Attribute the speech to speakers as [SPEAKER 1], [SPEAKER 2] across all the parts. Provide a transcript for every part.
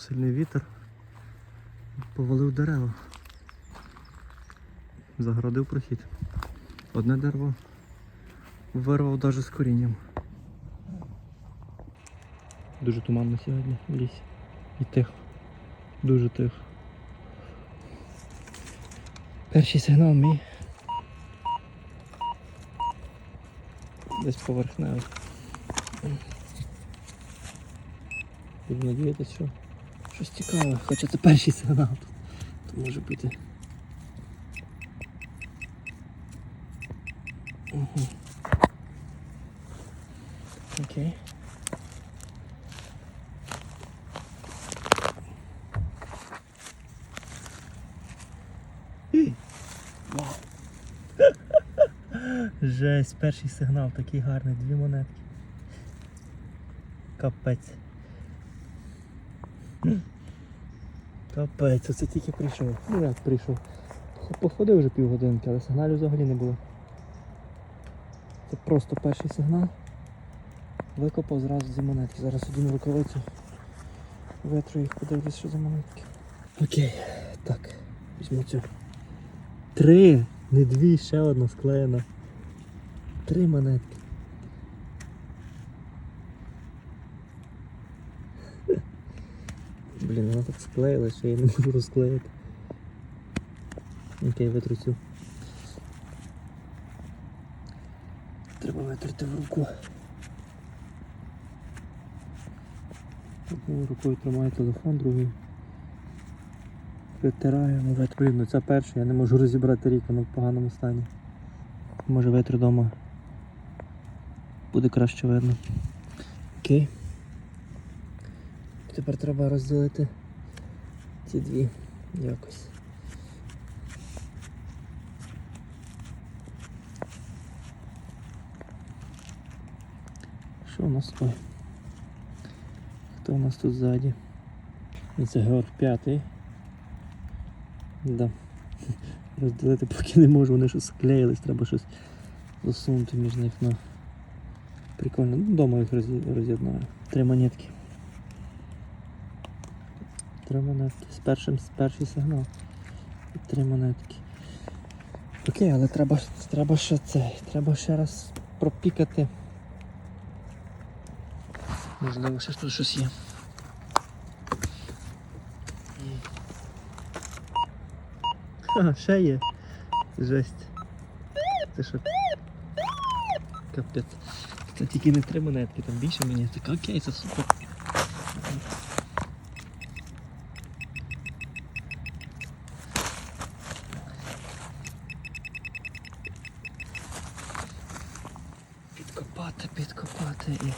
[SPEAKER 1] Сильний вітер. Повалив дерева. Загородив прохід. Одне дерево вирвав навіть з корінням. Дуже туманно сьогодні в лісі. І тихо. Дуже тихо. Перший сигнал мій. Десь поверхневий. Буду надіятися, що щось цікаве, хоча це перший сигнал тут. То може бути. Угу. Окей. Жесть, перший сигнал такий гарний, дві монетки. Капець. Капець, оце тільки прийшов. Ну як прийшов. Походив вже півгодинки, але сигналів взагалі не було. Це просто перший сигнал. Викопав зразу зі монетки. Зараз одну рукавицю. Витру їх, подивлюсь, що за монетки. Окей, так, візьму цю. Три, не дві, ще одна склеєна. Три монетки. Вона що я не можу розклеїти. Окей, витру цю. Треба витерти в руку. Одною рукою тримаю телефон, другою. Витираю, ну витру, ну це перше, я не можу розібрати рік, воно в поганому стані. Може витру вдома. Буде краще видно. Окей. Тепер треба розділити ці дві якось. Що у нас ой? Хто у нас тут ззаді? Це Георг п'ятий. Да. Розділити поки не можу, вони щось склеїлись, треба щось засунути між них на. Прикольно. Ну, вдома їх роз'є- роз'єднаю. Три монетки. Три монетки. З першим з перший сигнал. Три монетки. Окей, але треба, треба ще цей. Треба ще раз пропікати. Можливо, ще тут щось є. Ха, ще є. Жесть. Це що? Капець. Це тільки не три монетки, там більше монеток. Окей, це супер. Підкопати, підкопати і.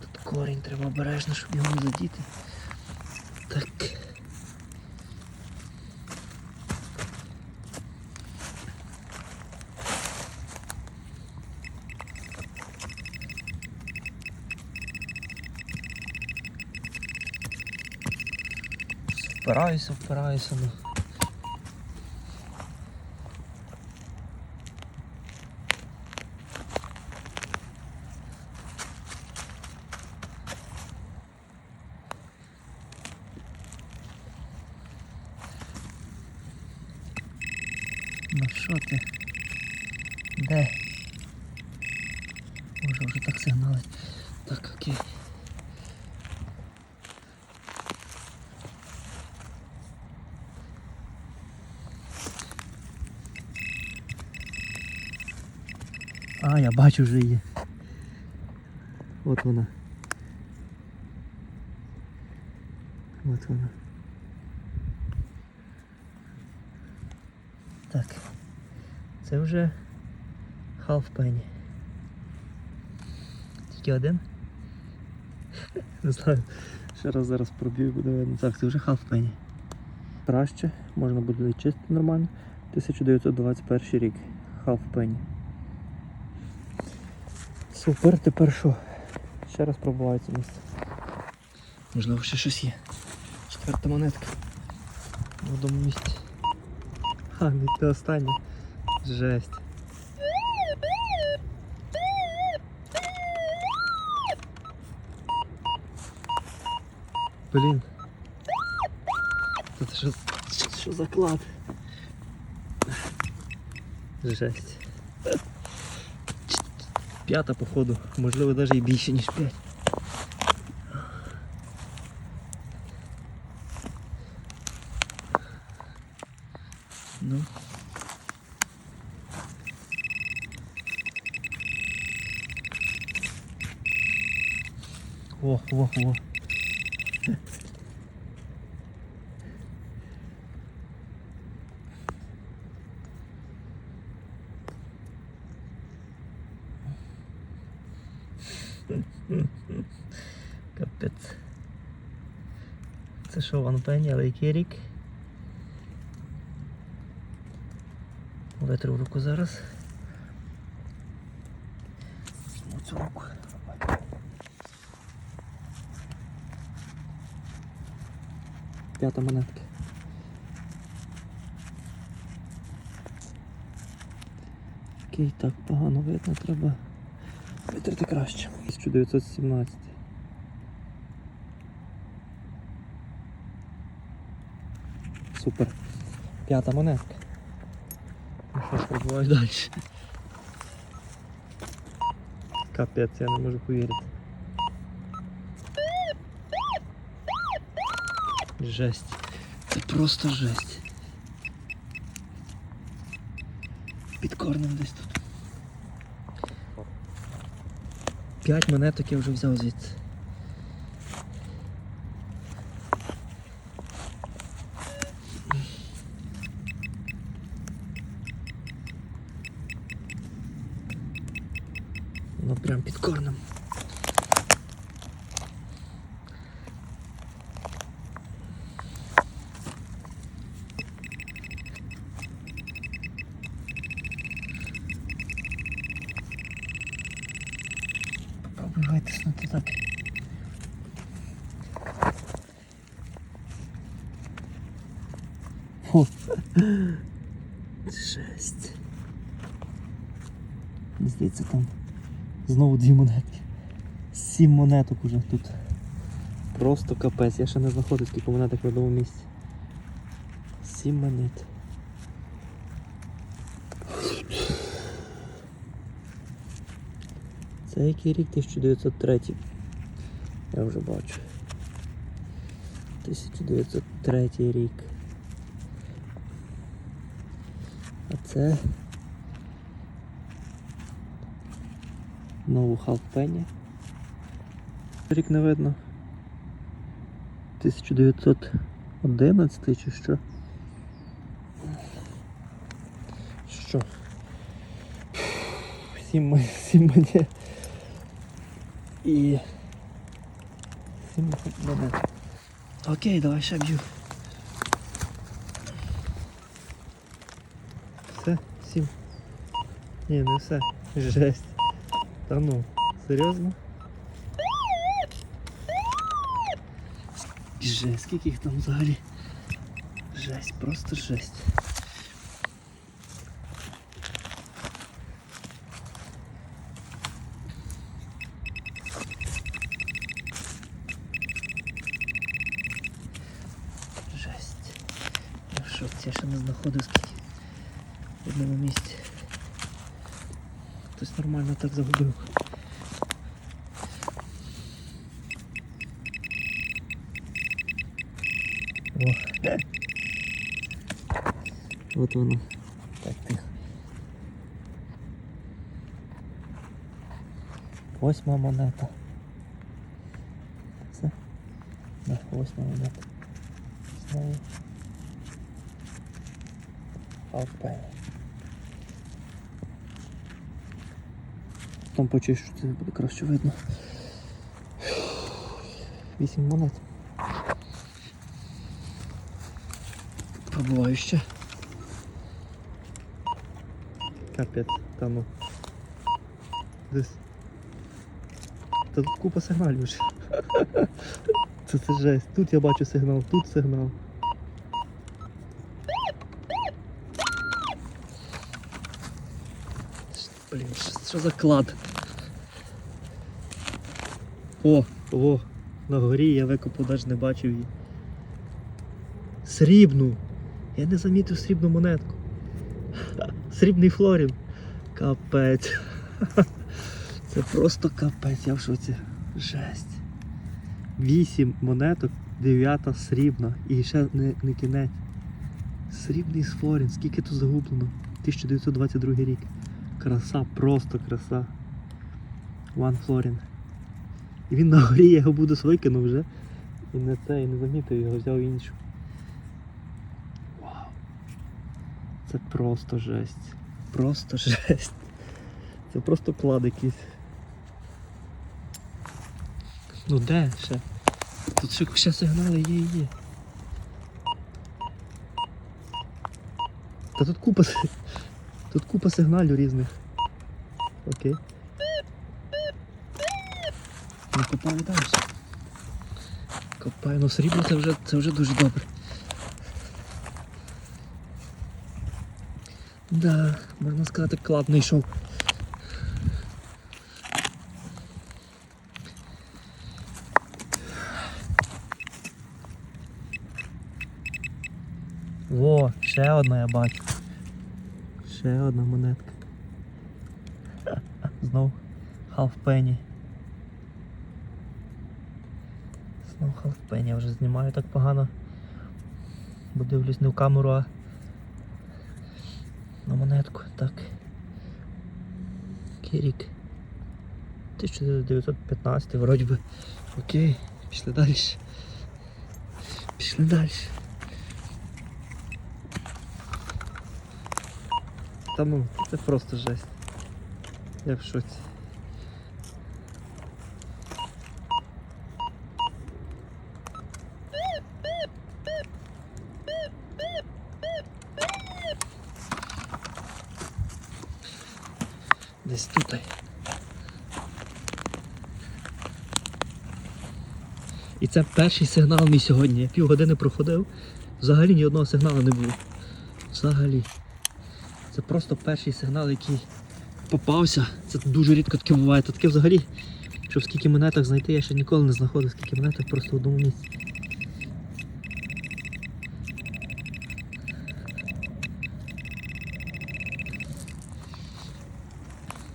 [SPEAKER 1] Тут корінь треба обережно, щоб його не задіти. Так. Впираюся, впираюся. Ну. Ну що ти? Де? Може вже так сигналить. Так, окей. А, я бачу вже її. От вона. От вона. Так. Це вже penny. Тільки один? Не знаю. Ще раз зараз проб'ю буде видно. Так, це вже penny. Краще, можна буде відчистити нормально. 1921 рік. Half penny. Супер, тепер що? Ще раз пробуваю це місце. Можливо, ще щось є. Четверта монетка. В одному місці. Ха, не те останнє. Жесть. Блін. Тут що, що за клад? Жесть. П'ята походу, можливо навіть і більше, ніж п'ять. Ну. О, о, о. Це що, Ван але який рік? Витрив руку зараз. Візьму цю руку. П'ята монетка. Окей, так погано видно, треба витерти краще. 1917. Супер. П'ята монетка. Ну що ж, пробуваю далі. Капець, я не можу повірити. Жесть. Це просто жесть. Під корнем десь тут. П'ять монеток я вже взяв звідси. Ну прям під корнем. Попробуй витиснути так. Фу. Жесть. Здається, там знову дві монетки. Сім монеток уже тут. Просто капець. Я ще не знаходив скільки монеток в одному місці. Сім монет. Це який рік 1903. Я вже бачу. 1903 рік. А це нову халфпені. Рік не видно. 1911 чи що? Що? Сім, сім монет. І... Сім монет. Окей, давай ще б'ю. Все, сім. Ні, не все. Жесть. Та ну, серйозно? Жесть, скільки їх там взагалі? Жесть, просто жесть. Жесть. Я в шоці, я ще не знаходив скільки в одному місці. Хтось нормально так загубив. О. От воно. Так, тихо. Восьма монета. Це? Да, восьма монета. Знову. Алпені. Там почищу, це буде краще видно. Вісім монет. Пробуваю ще. Капець, та ну. Десь. Та тут купа сигналів вже. Це це жесть. Тут я бачу сигнал, тут сигнал. Блін, що за клад? О, о, на горі, я викопав, навіть не бачив її. Срібну. Я не замітив срібну монетку. Срібний флорін. Капець. Це просто капець, я в шоці. Жесть. Вісім монеток, дев'ята срібна. І ще не, не кінець. Срібний флорін, скільки тут загублено? 1922 рік. Краса, просто краса. One Флорін. І він на горі, я його буду викинув вже. І не це, і не замітив його, взяв іншу. Вау. Це просто жесть. Просто жесть. Це просто клад якийсь. Ну де ще? Тут ще, ще сигнали є є. Та тут купа, тут купа сигналів різних. Окей. Ну копаю далі. Ну срібло це вже, це вже дуже добре. Да, можна сказати, клад не. Во, ще одна я бачу. Ще одна монетка. Знов half penny. Знов half penny. Я вже знімаю так погано. Бо дивлюсь не в камеру, а на монетку. Так. Який рік? 1915 вроді би. Окей, пішли далі. Пішли далі. Та ну, це просто жесть. Я в шоці. Десь тут. І це перший сигнал мій сьогодні. Я півгодини проходив, взагалі ні одного сигналу не було. Взагалі. Це просто перший сигнал, який попався. Це дуже рідко таке буває. Та таке взагалі, щоб скільки монеток знайти, я ще ніколи не знаходив, скільки монеток просто в одному місці.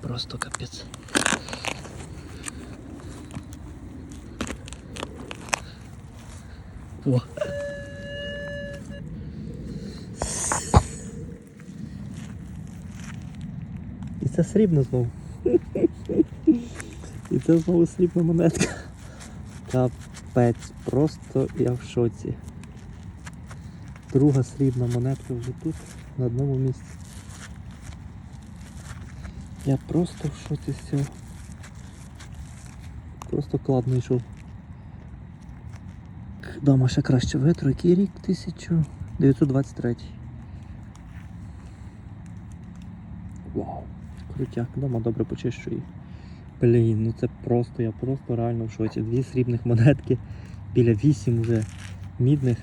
[SPEAKER 1] Просто капець. О. І це срібно знову. І це знову срібна монетка. Капець, просто я в шоці. Друга срібна монетка вже тут, на одному місці. Я просто в шоці з цього. Просто кладно йшов. Дома ще краще витру. Який рік? 1923. Вау. Крутяк, дома добре почищу її. Блін, ну це просто, я просто реально в шоці. Дві срібних монетки, біля вісім вже мідних.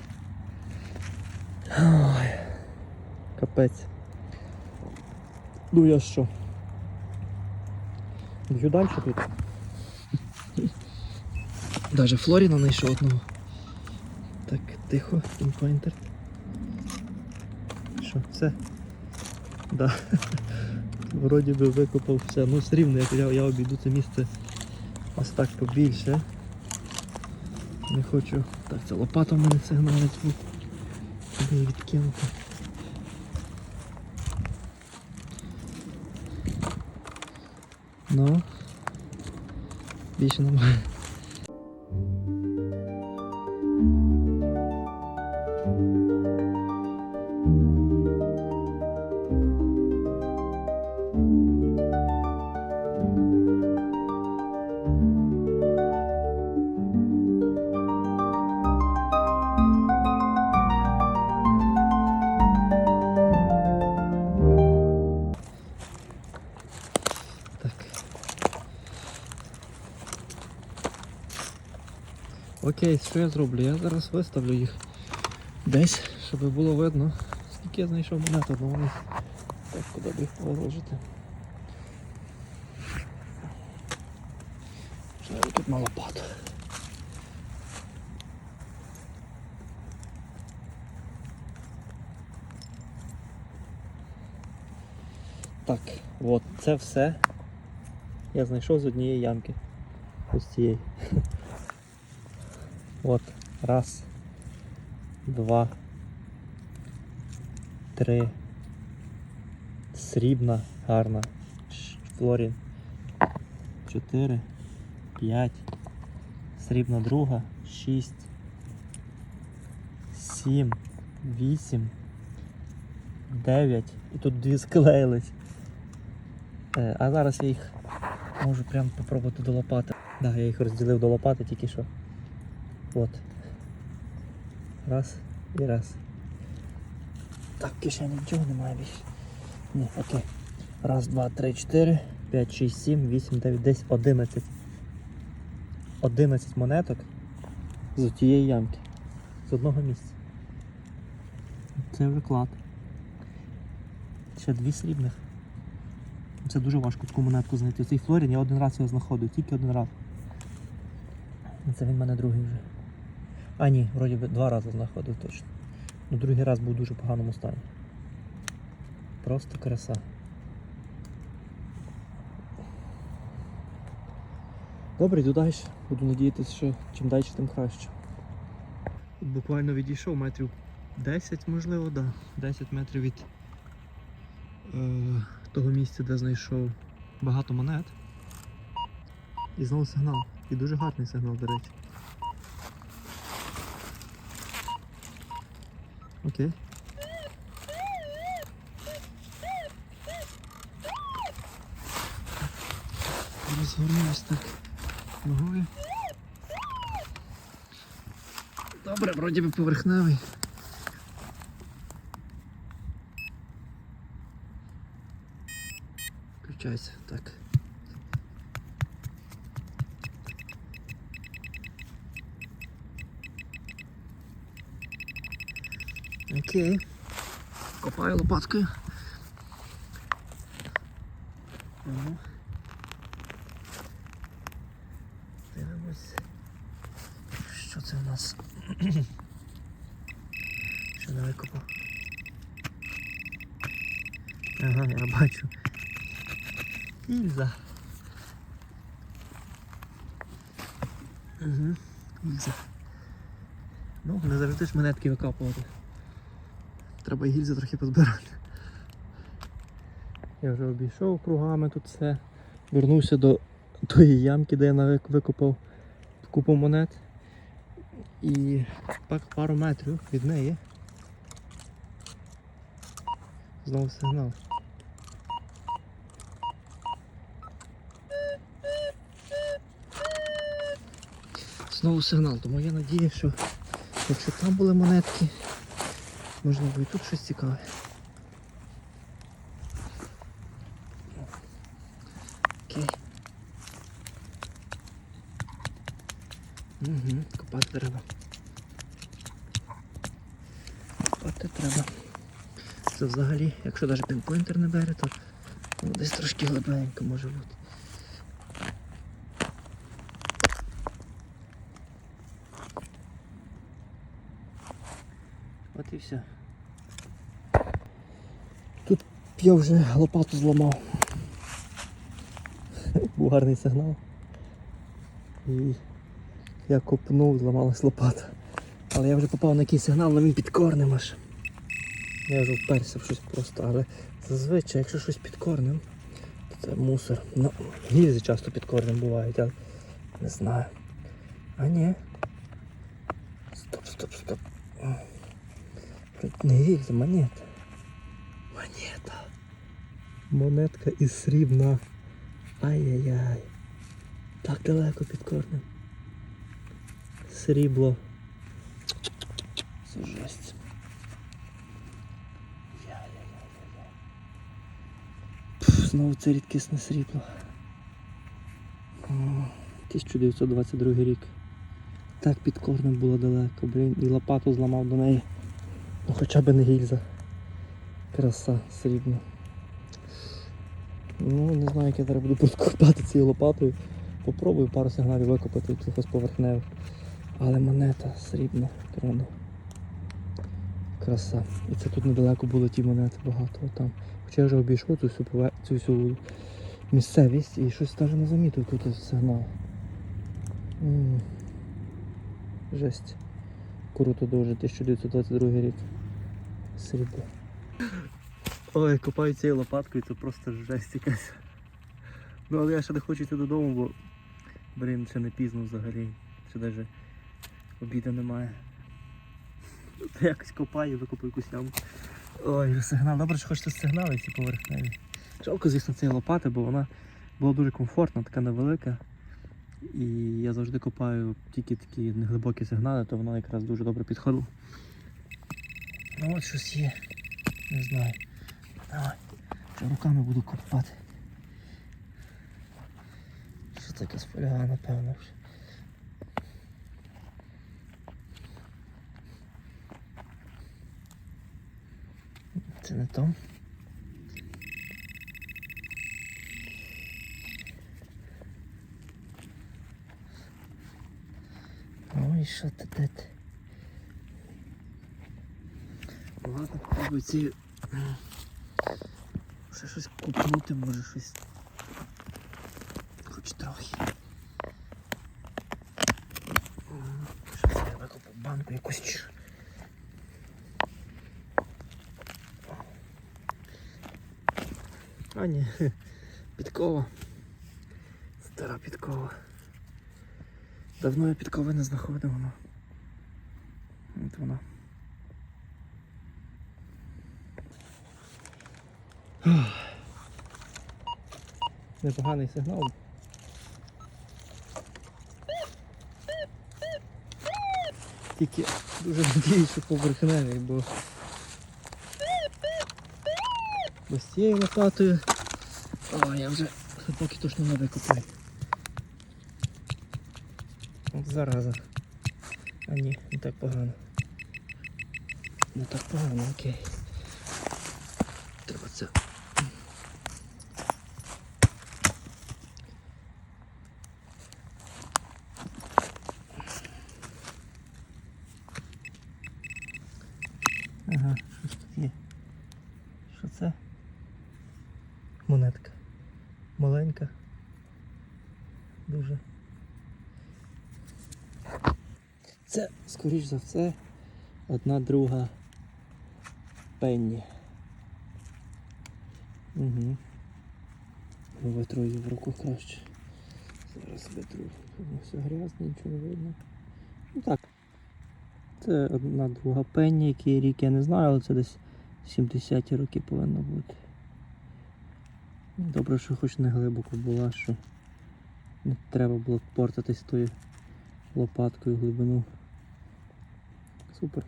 [SPEAKER 1] Ой, капець. Ну я що? Б'ю далі тут. Даже Флоріна знайшов одного. Тихо, інпойнтер. Що, все? Да. Вроді би викопав все. Ну все рівно, я, я обійду це місце ось так побільше. Не хочу. Так, це лопата в мене сигналить. Куди її відкинути. Ну. Більше немає. Дивись, що я зроблю? Я зараз виставлю їх десь, щоб було видно, скільки я знайшов монет, але вони так куди б їх виложити. Можливо, тут мало лопату. Так, от це все я знайшов з однієї ямки. Ось цієї. От. Раз. Два. Три. Срібна, гарна. Флорін. Чотири. П'ять. Срібна друга. Шість. Сім. Вісім. Дев'ять. І тут дві склеїлись. Е, А зараз я їх можу прямо попробувати до лопати. Да, я їх розділив до лопати тільки що. От. Раз і раз. Так, кишені нічого немає більше. Ні, окей. Раз, два, три, чотири, п'ять, шість, сім, вісім, дев'ять, десять, одинадцять. Одинадцять монеток з тієї ямки. З одного місця. Це вже клад. Ще дві срібних. Це дуже важко таку монетку знайти. Цей Флорін я один раз його знаходив, тільки один раз. Це він в мене другий вже. А ні, вроді би два рази знаходив точно. Ну другий раз був в дуже поганому стані. Просто краса. Добре, йду далі. Буду надіятися, що чим далі, тим краще. Буквально відійшов метрів 10, можливо, да. 10 метрів від е, того місця, де знайшов багато монет. І знову сигнал. І дуже гарний сигнал, до речі. Окей. Розгорнусь так ногою. Добре, вроді би поверхневий. Включайся, так. Окей. Копаю лопаткою. Ага. Дивимось. Що це у нас? Що не викопав? Ага, я бачу. Ільза. Угу, гільза. Ну, не завжди ж монетки викапувати. Треба гільзи трохи позбирати. Я вже обійшов кругами тут все. Вернувся до тої ямки, де я викопав купу монет. І так пару метрів від неї. Знову сигнал. Знову сигнал, тому я надію, що якщо там були монетки, можливо і тут щось цікаве. Окей. Угу, копати треба. Копати треба. Це взагалі, якщо навіть пінпойнтер не бере, то ну, десь трошки глибенько може бути. Все. Тут я вже лопату зламав. Був гарний сигнал. І я копнув, зламалась лопата. Але я вже попав на якийсь сигнал, але він під корнем аж. Я вже вперся в щось просто, але зазвичай, якщо щось під корнем, то це мусор. Ну, гільзи часто під корнем бувають, але не знаю. А ні. Стоп, стоп, стоп. Не гільза, монета. Монета. Монетка із срібна. Ай-яй-яй. Так далеко під корнем. Срібло. Це жесть. Пф, Знову це рідкісне срібло. 1922 рік. Так під корнем було далеко, блін, і лопату зламав до неї. Ну хоча б не гільза. Краса срібна. Ну, не знаю, як я зараз буду копати цією лопатою. Попробую пару сигналів викопати якихось поверхневих. Але монета срібна, крона. Краса. І це тут недалеко були ті монети багато там. Хоча я вже обійшов цю всю, пове- цю всю місцевість і щось навіть не замітив тут сигнал. М. Жесть. Круто дуже, 1922 рік. Срібло. Ой, копаю цією лопаткою, це просто жесть якась. Ну але я ще не хочу йти додому, бо блін, ще не пізно взагалі. Ще навіть обіду немає. Та якось копаю, викопаю якусь яму. Ой, сигнал. Добре, що хочете сигнали ці поверхневі. Жалко, звісно, цієї лопати, бо вона була дуже комфортна, така невелика. І я завжди копаю тільки такі неглибокі сигнали, то вона якраз дуже добре підходила. Ну от щось є. Не знаю. Давай. Вже руками буду копати. Що таке споляга, напевно. Це не то. Ну і що де? Ладно, попробуй ці. м, Ще щось купнути, може щось. Хоч трохи. Щось я викопав банку якусь. А ні, підкова. Стара підкова. Давно я підкови не знаходив вона. От вона. Непоганий сигнал. Тільки дуже надіюсь, що поверхневий, бо бо з цією лопатою. О, я вже поки точно не викопаю. От зараза. А ні, не так погано. Не так погано, окей. Треба це. Ага, що ж тут є? Що це? Монетка. Маленька. Дуже. Це, скоріш за все, одна друга пенні. Угу. Витру її в руку краще. Зараз витру. Все грязне, нічого не видно. Ну так. Це одна друга пенні, який рік я не знаю, але це десь 70-ті роки повинно бути. Добре, що хоч не глибоко була, що не треба було портатись тою лопаткою глибину. Супер.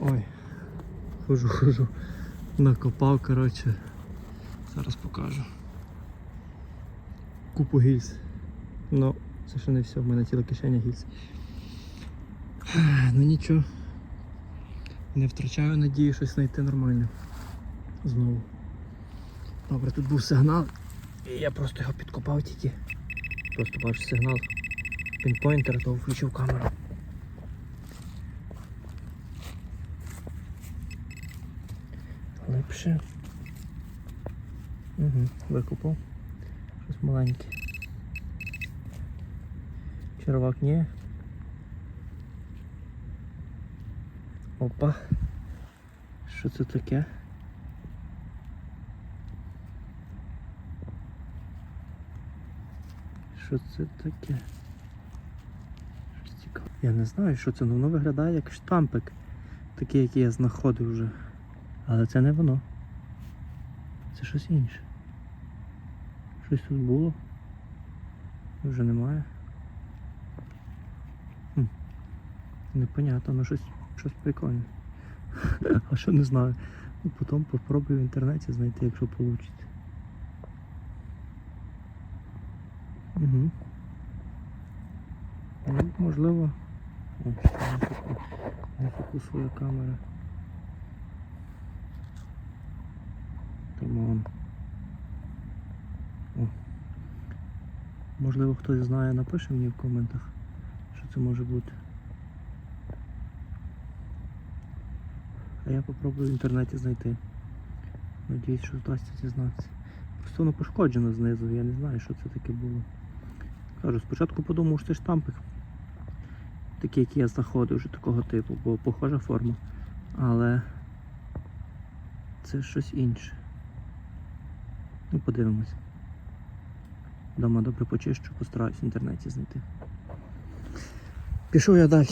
[SPEAKER 1] Ой, хожу, хожу. Накопав, коротше. Зараз покажу. Купу гільз. Ну, це ще не все, в мене ціла кишеня гільз. Ну нічого. Не втрачаю надії щось знайти нормально. Знову. Добре, тут був сигнал. І я просто його підкопав тільки. Просто бачу сигнал пінпойнтера, то включив камеру. Глибше. Угу, викопав. Щось маленьке. Червак ні. Опа. Що це таке? Що це таке? Я не знаю, що це, ну воно виглядає як штампик. Такий, який я знаходив вже. Але це не воно. Це щось інше. Щось тут було. Вже немає. Непонятно, ну щось, щось прикольне. А що не знаю. Ну, потім попробую в інтернеті знайти, якщо вийде. Угу. Ну, можливо. Не фоку- не фокусує камера. Камон. О. Можливо, хтось знає, напише мені в коментах, що це може бути. А я попробую в інтернеті знайти. Надіюсь, що вдасться дізнатися. Просто воно пошкоджено знизу, я не знаю, що це таке було. Кажу, спочатку подумав, що це штампик. Такий, які я знаходив вже такого типу, бо похожа форма. Але це щось інше. Ну, подивимось. Дома добре почищу, постараюсь в інтернеті знайти. Пішов я далі.